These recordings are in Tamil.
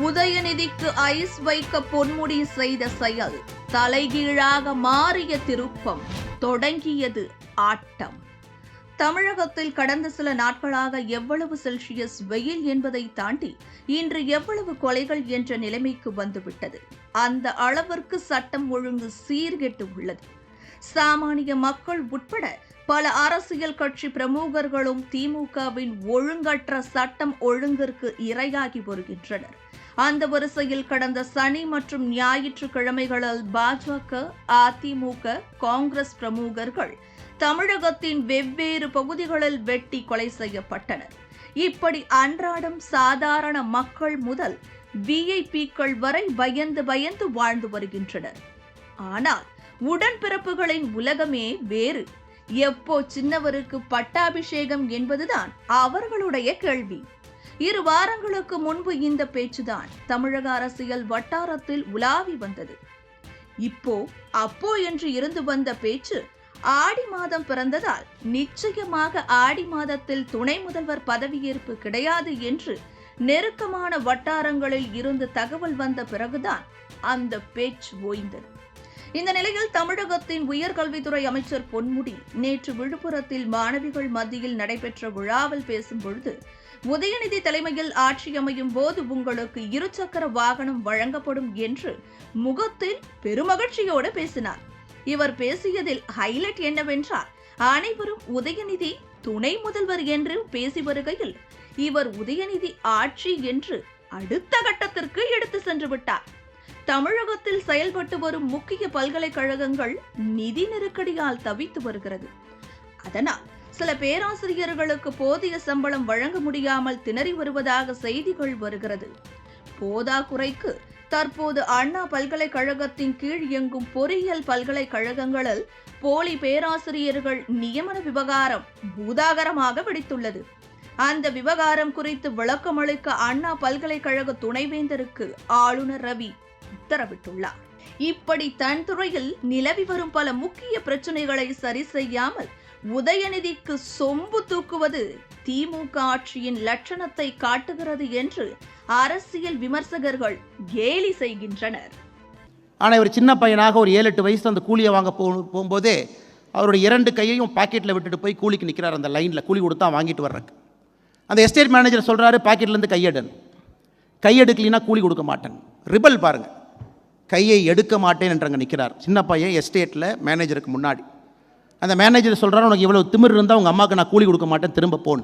உதயநிதிக்கு ஐஸ் வைக்க பொன்முடி செய்த செயல் தலைகீழாக மாறிய திருப்பம் தொடங்கியது ஆட்டம். தமிழகத்தில் கடந்த சில நாட்களாக எவ்வளவு செல்சியஸ் வெயில் என்பதை தாண்டி இன்று எவ்வளவு கொலைகள் என்ற நிலைமைக்கு வந்துவிட்டது. அந்த அளவிற்கு சட்டம் ஒழுங்கு சீர்கெட்டு உள்ளது. சாமானிய மக்கள் உட்பட பல அரசியல் கட்சி பிரமுகர்களும் திமுகவின் ஒழுங்கற்ற சட்டம் ஒழுங்கிற்கு இரையாகி வருகின்றனர். அந்த வரிசையில் கடந்த சனி மற்றும் ஞாயிற்றுக்கிழமைகளில் பாஜக அதிமுக காங்கிரஸ் பிரமுகர்கள் தமிழகத்தின் வெவ்வேறு பகுதிகளில் வெட்டி கொலை செய்யப்பட்டனர். இப்படி அன்றாடம் சாதாரண மக்கள் முதல் விஐபிக்கள் வரை பயந்து பயந்து வாழ்ந்து வருகின்றனர். ஆனால் உடன்பிறப்புகளின் உலகமே வேறு. எப்போ சின்னவருக்கு பட்டாபிஷேகம் என்பதுதான் அவர்களுடைய கேள்வி. இரு வாரங்களுக்கு முன்பு இந்த பேச்சுதான் தமிழக அரசியல் வட்டாரத்தில் உலாவி வந்தது. இப்போ அப்போ என்று இருந்து வந்த பேச்சு ஆடி மாதம் பிறந்ததால் நிச்சயமாக ஆடி மாதத்தில் துணை முதல்வர் பதவியேற்பு கிடையாது என்று நெருக்கமான வட்டாரங்களில் இருந்து தகவல் வந்த பிறகுதான் அந்த பேச்சு ஓய்ந்தது. இந்த நிலையில் தமிழகத்தின் உயர்கல்வித்துறை அமைச்சர் பொன்முடி நேற்று விழுப்புரத்தில் மாணவிகள் மத்தியில் நடைபெற்ற விழாவில் பேசும்பொழுது உதயநிதி தலைமையில் ஆட்சி அமையும் போது உங்களுக்கு இருசக்கர வாகனம் வழங்கப்படும் என்று முகத்தில் பெருமகிழ்ச்சியோடு பேசினார். இவர் பேசியதில் ஹைலைட் என்னவென்றால் அனைவரும் உதயநிதி துணை முதல்வர் என்று பேசி வருகையில் இவர் உதயநிதி ஆட்சி என்று அடுத்த கட்டத்திற்கு எடுத்து சென்று விட்டார். தமிழகத்தில் செயல்பட்டு வரும் முக்கிய பல்கலைக்கழகங்கள் நிதி நெருக்கடியால் தவித்து வருகிறது. அதனால் சில பேராசிரியர்களுக்கு போதிய சம்பளம் வழங்க முடியாமல் திணறி வருவதாக செய்திகள் வருகிறது. போதாக்குறைக்கு தற்போது அண்ணா பல்கலைக்கழகத்தின் கீழ் இயங்கும் பொறியியல் பல்கலைக்கழகங்களில் போலி பேராசிரியர்கள் நியமன விவகாரம் பூதாகரமாக வெடித்துள்ளது. அந்த விவகாரம் குறித்து விளக்கமளிக்க அண்ணா பல்கலைக்கழக துணைவேந்தருக்கு ஆளுநர் ரவி உத்தரவிட்டுள்ளார். இப்படி தன் துறையில் நிலவி வரும் பல முக்கிய பிரச்சனைகளை சரி செய்யாமல் உதயநிதிக்கு சொம்பு தூக்குவது திமுக ஆட்சியின் லட்சணத்தை காட்டுகிறது என்று அரசியல் விமர்சகர்கள் கேலி செய்கின்றனர். ஆனால் இவர் சின்ன பையனாக ஒரு ஏழு எட்டு வயசு அந்த கூலியை வாங்க போகும்போதே அவருடைய இரண்டு கையையும் பாக்கெட்டில் விட்டுட்டு போய் கூலிக்கு நிற்கிறார் அந்த லைனில். கூலி கொடுத்தா வாங்கிட்டு வர்றக்கு அந்த எஸ்டேட் மேனேஜர் சொல்கிறாரு பாக்கெட்லேருந்து கையெடு. கையெடுக்கலினா கூலி கொடுக்க மாட்டேன். ரிபல் பாருங்கள் கையை எடுக்க மாட்டேன் என்றங்க நிற்கிறார் சின்ன பையன் எஸ்டேட்டில் மேனேஜருக்கு முன்னாடி. அந்த மேனேஜர் சொல்கிறார் உனக்கு இவ்வளோ திமிர் இருந்தால் உங்கள் அம்மாவுக்கு நான் கூலி கொடுக்க மாட்டேன் திரும்ப போன்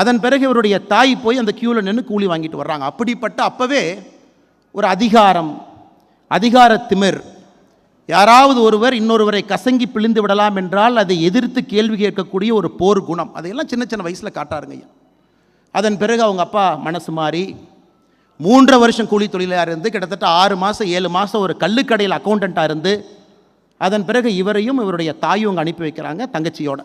அதன் பிறகு இவருடைய தாய் போய் அந்த க்யூவில் நின்று கூலி வாங்கிட்டு வர்றாங்க. அப்படிப்பட்ட அப்போவே ஒரு அதிகாரம் அதிகார திமிர். யாராவது ஒருவர் இன்னொருவரை கசங்கி பிழிந்து விடலாம் என்றால் அதை எதிர்த்து கேள்வி கேட்கக்கூடிய ஒரு போர் குணம். அதையெல்லாம் சின்ன சின்ன வயசில் காட்டாருங்க ஐயா. அதன் பிறகு அவங்க அப்பா மனசு மாறி மூன்றரை வருஷம் கூலி தொழிலாக இருந்து கிட்டத்தட்ட ஆறு மாதம் ஏழு மாதம் ஒரு கல்லுக்கடையில் அக்கௌண்டண்ட்டாக இருந்து அதன் பிறகு இவரையும் இவருடைய தாயும் அங்கே அனுப்பி வைக்கிறாங்க தங்கச்சியோட.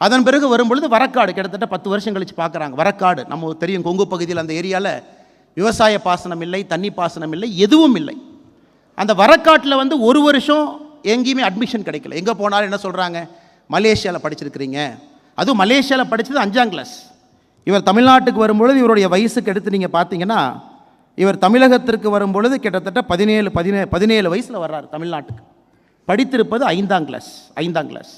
அதன் பிறகு வரும்பொழுது வரக்காடு கிட்டத்தட்ட பத்து வருஷம் கழித்து பார்க்குறாங்க வரக்காடு நம்ம தெரியும் கொங்கு பகுதியில் அந்த ஏரியாவில் விவசாய பாசனம் இல்லை தண்ணி பாசனம் இல்லை எதுவும் இல்லை. அந்த வரக்காட்டில் வந்து ஒரு வருஷம் எங்கேயுமே அட்மிஷன் கிடைக்கல. எங்கே போனாலும் என்ன சொல்கிறாங்க மலேசியாவில் படிச்சிருக்கிறீங்க. அதுவும் மலேசியாவில் படித்தது அஞ்சாம் கிளாஸ் இவர் தமிழ்நாட்டுக்கு வரும்பொழுது இவருடைய வயசுக்கு எடுத்து நீங்கள் பார்த்தீங்கன்னா இவர் தமிழகத்திற்கு வரும்பொழுது கிட்டத்தட்ட பதினேழு பதினே பதினேழு வயசில் வர்றார் தமிழ்நாட்டுக்கு. படித்திருப்பது ஐந்தாம் கிளாஸ் ஐந்தாம் கிளாஸ்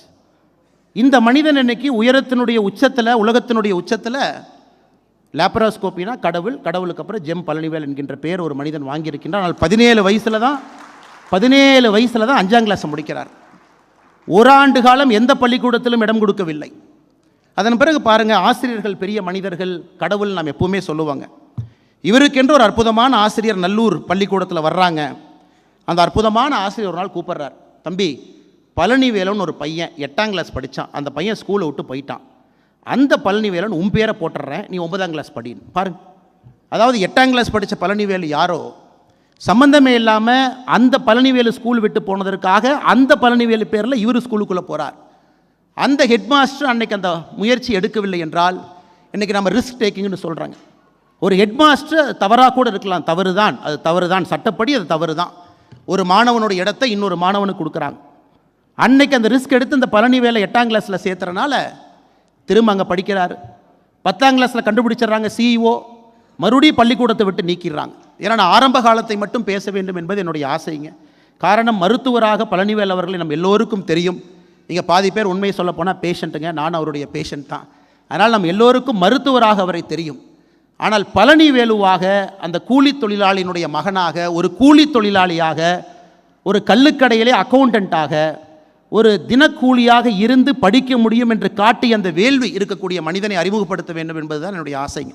இந்த மனிதன் இன்னைக்கு உயரத்தினுடைய உச்சத்தில் உலகத்தினுடைய உச்சத்தில் லேப்ராஸ்கோப்பினா கடவுள் கடவுளுக்கு அப்புறம் ஜெம் பழனிவேல் என்கின்ற பேர் ஒரு மனிதன் வாங்கியிருக்கின்றார் ஆனால் பதினேழு வயசில் தான் பதினேழு வயசில் தான் அஞ்சாம் கிளாஸை முடிக்கிறார். ஆண்டு காலம் எந்த பள்ளிக்கூடத்திலும் இடம் கொடுக்கவில்லை. அதன் பிறகு பாருங்கள் ஆசிரியர்கள் பெரிய மனிதர்கள் கடவுள் நாம் எப்பவுமே சொல்லுவாங்க. இவருக்கென்று ஒரு அற்புதமான ஆசிரியர் நல்லூர் பள்ளிக்கூடத்தில் வர்றாங்க. அந்த அற்புதமான ஆசிரியர் ஒரு நாள் கூப்பிட்றார் தம்பி பழனிவேலன் ஒரு பையன் எட்டாம் கிளாஸ் படித்தான் அந்த பையன் ஸ்கூலை விட்டு போயிட்டான். அந்த பழனிவேலன் உன் பேரை போட்டுடுறேன் நீ ஒன்பதாம் கிளாஸ் படின்னு. பாருங்க. அதாவது எட்டாம் கிளாஸ் படித்த பழனிவேலு யாரோ? சம்பந்தமே இல்லாமல் அந்த பழனிவேலு ஸ்கூல் விட்டு போனதற்காக அந்த பழனிவேலு பேரில் இவர் ஸ்கூலுக்குள்ளே போகிறார் அந்த ஹெட்மாஸ்டர் அன்னைக்கு அந்த முயற்சி எடுக்கவில்லை என்றால் இன்றைக்கி நம்ம ரிஸ்க் டேக்கிங்னு சொல்கிறாங்க ஒரு ஹெட்மாஸ்டர் தவறாக கூட இருக்கலாம். தவறு தான் அது தவறு தான் சட்டப்படி அது தவறு தான் ஒரு மாணவனோட இடத்தை இன்னொரு மாணவனுக்கு கொடுக்குறாங்க. அன்னைக்கு அந்த ரிஸ்க் எடுத்து இந்த பழனி வேலை எட்டாம் கிளாஸில் சேர்த்துறனால திரும்ப அங்கே படிக்கிறார். பத்தாம் கிளாஸில் கண்டுபிடிச்சிடுறாங்க சிஇஓ மறுபடியும் பள்ளிக்கூடத்தை விட்டு நீக்கிடுறாங்க. ஏன்னா நான் ஆரம்ப காலத்தை மட்டும் பேச வேண்டும் என்பது என்னுடைய ஆசைங்க. காரணம் மருத்துவராக பழனிவேல் அவர்களை நம்ம எல்லோருக்கும் தெரியும். இங்கே பாதி பேர் உண்மையை சொல்ல போனால் பேஷண்ட்டுங்க நான் அவருடைய பேஷண்ட் தான். அதனால் நம்ம எல்லோருக்கும் மருத்துவராக அவரை தெரியும். ஆனால் பழனி வேலுவாக அந்த கூலி தொழிலாளியினுடைய மகனாக ஒரு கூலி தொழிலாளியாக ஒரு கல்லுக்கடையிலே அக்கௌண்டண்ட்டாக ஒரு தினக்கூலியாக இருந்து படிக்க முடியும் என்று காட்டி அந்த வேள்வி இருக்கக்கூடிய மனிதனை அறிமுகப்படுத்த வேண்டும் என்பதுதான் என்னுடைய ஆசைங்க.